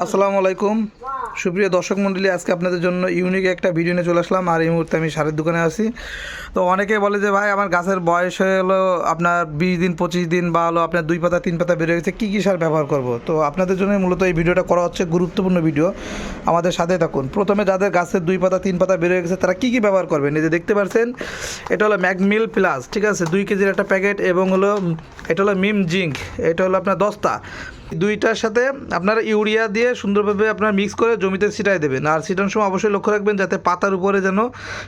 আসসালামু আলাইকুম। সুপ্রিয় দর্শক মণ্ডলী আজকে আপনাদের জন্য ইউনিক একটা ভিডিও নিয়ে চলে আসলাম আর এই মুহূর্তে আমি সারের দোকানে আছি। তো অনেকে বলে যে, ভাই, আমার গাছের বয়স হয়ে হলো আপনার বিশ দিন, পঁচিশ দিন বা হলো আপনার দুই পাতা, তিন পাতা বেড়ে গেছে, কী কী সার ব্যবহার করব? তো আপনাদের জন্য মূলত এই ভিডিওটা করা হচ্ছে গুরুত্বপূর্ণ ভিডিও আমাদের সাথে থাকুন। প্রথমে যাদের গাছের দুই পাতা, তিন পাতা বেড়ে গেছে, তারা কী কী ব্যবহার করবেন এই যে দেখতে পাচ্ছেন, এটা হলো ম্যাগমিল প্লাস, ঠিক আছে? দুই কেজির একটা প্যাকেট এবং হলো, এটা হলো মিম জিঙ্ক, এটা হলো আপনার দস্তা। দুইটার সাথে আপনার ইউরিয়া দিয়ে সুন্দরভাবে আপনার মিক্স করে জমিতে ছিটাই দেবেন। আর ছিটানোর সময় অবশ্যই লক্ষ্য রাখবেন যাতে পাতার উপরে যেন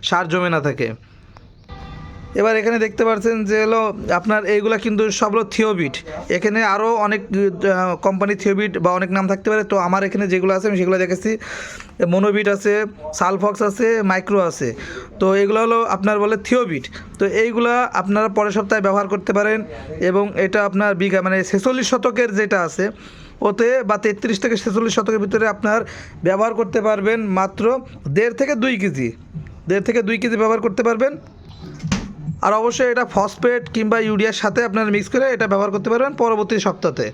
সার জমে না থাকে। এবার এখানে দেখতে পাচ্ছেন যে হলো আপনার এইগুলা কিন্তু সব হলো থিওবিট। এখানে আরও অনেক কোম্পানি থিওবিট বা অনেক নাম থাকতে পারে। তো আমার এখানে যেগুলো আছে আমি সেগুলো দেখেছি। মনোবিট আছে, সালফক্স আছে, মাইক্রো আছে। তো এগুলো হলো আপনার বলে থিওবিট। তো এইগুলা আপনারা পরের সপ্তাহে ব্যবহার করতে পারেন এবং এটা আপনার বিঘা মানে ছেচল্লিশ শতকের যেটা আছে, ওতে বা তেত্রিশ থেকে ছেচল্লিশ শতকের ভিতরে আপনার ব্যবহার করতে পারবেন মাত্র দেড় থেকে দুই কেজি। দেড় থেকে দুই কেজি ব্যবহার করতে পারবেন। আর অবশ্যই এটা ফসফেট কিংবা ইউরিয়ার সাথে আপনারা মিক্স করে এটা ব্যবহার করতে পারবেন পরবর্তী সপ্তাহে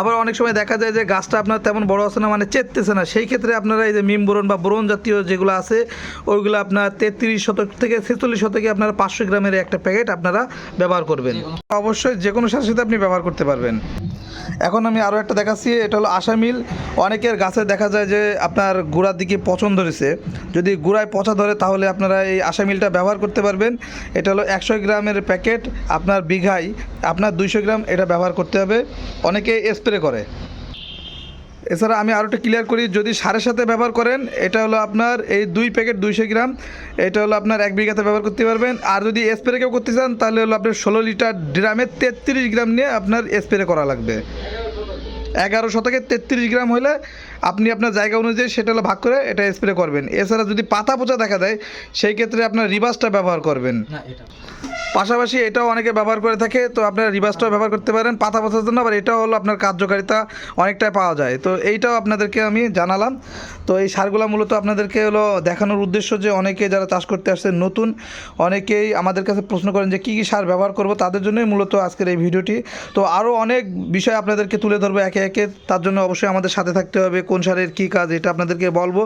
আবার অনেক সময় দেখা যায় যে গাছটা আপনার তেমন বড় আছে না মানে চেততেছে না। সেই ক্ষেত্রে আপনারা এই যে মিম বোরন বা বোরন জাতীয় যেগুলো আছে, ওইগুলো আপনার তেত্রিশ শতক থেকে ছেচল্লিশ শতকে আপনারা পাঁচশো গ্রামের একটা প্যাকেট আপনারা ব্যবহার করবেন। অবশ্যই যে কোনো সাথে সাথে আপনি ব্যবহার করতে পারবেন। এখন আমি আরও একটা দেখাচ্ছি, এটা হলো আশামিল অনেকের গাছে দেখা যায় যে আপনার গোড়ার দিকে পচন ধরেছে যদি গোড়ায় পচা ধরে তাহলে আপনারা এই আশামিলটা ব্যবহার করতে পারবেন। এটা হলো একশো গ্রামের প্যাকেট, আপনার বিঘায় আপনার দুইশো গ্রাম এটা ব্যবহার করতে হবে। অনেকে স্প্রে করে। এছাড়া আমি আরও একটা ক্লিয়ার করি, যদি সারের সাথে ব্যবহার করেন, এটা হলো আপনার এই দুই প্যাকেট দুইশো গ্রাম, এটা হলো আপনার এক বিঘাতে ব্যবহার করতে পারবেন। আর যদি স্প্রে কেউ করতে চান, তাহলে হলো আপনার ষোলো লিটার ড্রামে তেত্রিশ গ্রাম নিয়ে আপনার স্প্রে করা লাগবে। এগারো শতকে তেত্রিশ গ্রাম হলে আপনি আপনার জায়গা অনুযায়ী সেটা হলো ভাগ করে এটা স্প্রে করবেন। এছাড়া যদি পাতা পচা দেখা দেয় সেই ক্ষেত্রে আপনার রিভার্সটা ব্যবহার করবেন। পাশাপাশি এটাও অনেকে ব্যবহার করে থাকে তো আপনারা রিভার্সটাও ব্যবহার করতে পারেন পাতা পচার জন্য আবার এটাও হলো আপনার কার্যকারিতা অনেকটাই পাওয়া যায়। তো এইটাও আপনাদেরকে আমি জানালাম। তো এই সারগুলো মূলত আপনাদেরকে হলো দেখানোর উদ্দেশ্য যে অনেকে যারা চাষ করতে আসছে নতুন অনেকেই আমাদের কাছে প্রশ্ন করেন যে কী কী সার ব্যবহার করব তাদের জন্যই মূলত আজকের এই ভিডিওটি। তো আরও অনেক বিষয় আপনাদেরকে তুলে ধরবো একে একে তার জন্য অবশ্যই আমাদের সাথে থাকতে হবে। কোন সারের কী কাজ, এটা আপনাদেরকে বলব।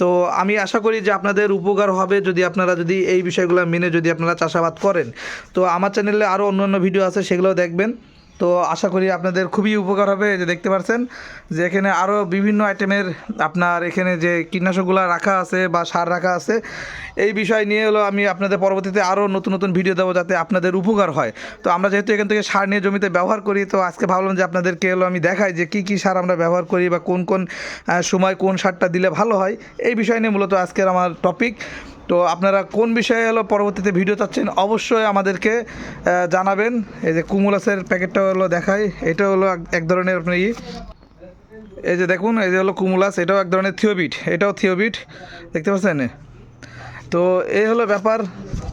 তো আমি আশা করি যে আপনাদের উপকার হবে যদি আপনারা যদি এই বিষয়গুলো মেনে যদি আপনারা চাষাবাদ করেন। তো আমার চ্যানেলে আরও অন্যান্য ভিডিও আছে সেগুলো দেখবেন। তো আশা করি আপনাদের খুবই উপকার হবে যে দেখতে পাচ্ছেন যে এখানে আরও বিভিন্ন আইটেমের আপনার এখানে যে কীটনাশকগুলো রাখা আছে বা সার রাখা আছে, এই বিষয় নিয়ে হলো আমি আপনাদের পরবর্তীতে আরও নতুন নতুন ভিডিও দেবো যাতে আপনাদের উপকার হয়। তো আমরা যেহেতু এখান থেকে সার নিয়ে জমিতে ব্যবহার করি, তো আজকে ভাবলাম যে আপনাদেরকে হলো আমি দেখাই যে কী কী সার আমরা ব্যবহার করি বা কোন কোন সময় কোন সারটা দিলে ভালো হয়, এই বিষয় নিয়ে মূলত আজকের আমার টপিক তো আপনারা কোন বিষয়ে হলো পরবর্তীতে ভিডিও চাচ্ছেন অবশ্যই আমাদেরকে জানাবেন। এই যে কুমুলাসের প্যাকেটটা হলো দেখাই এটা হলো এক- এক ধরনের আপনার ই। এই যে দেখুন, এই যে হলো কুমুলাস, এটাও এক ধরনের থিওবিট, এটাও থিওবিট, দেখতে পাচ্ছেন? তো এই হলো ব্যাপার।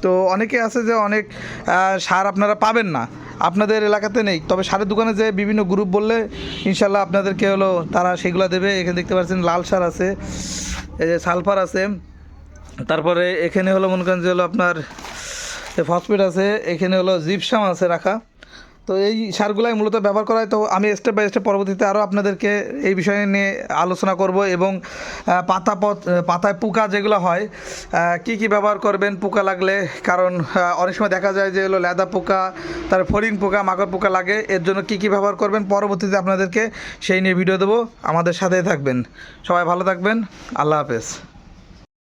তো অনেকে আছে যে অনেক সার আপনারা পাবেন না, আপনাদের এলাকাতে নেই, তবে সারের দোকানে যে বিভিন্ন গ্রুপ বললে ইনশাল্লাহ আপনাদেরকে হলো তারা সেগুলো দেবে। এখানে দেখতে পাচ্ছেন লাল সার আছে, এই যে সালফার আছে। তারপরে এখানে হলো, মনে করেন যে হলো আপনার ফসফেট আছে, এখানে হলো জিপসাম আছে রাখা। তো এই সারগুলাই মূলত ব্যবহার করা হয়। তো আমি স্টেপ বাই স্টেপ পরবর্তীতে আরও আপনাদেরকে এই বিষয় নিয়ে আলোচনা করব এবং পাতা পথ পাতায় পোকা যেগুলো হয় কি কি ব্যবহার করবেন, পোকা লাগলে, কারণ অনেক সময় দেখা যায় যে হলো লেদা পোকা, তার ফরিং পোকা, মাকড় পোকা লাগে, এর জন্য কি কি ব্যবহার করবেন পরবর্তীতে আপনাদেরকে সেই নিয়ে ভিডিও দেবো। আমাদের সাথেই থাকবেন। সবাই ভালো থাকবেন। আল্লাহ হাফেজ।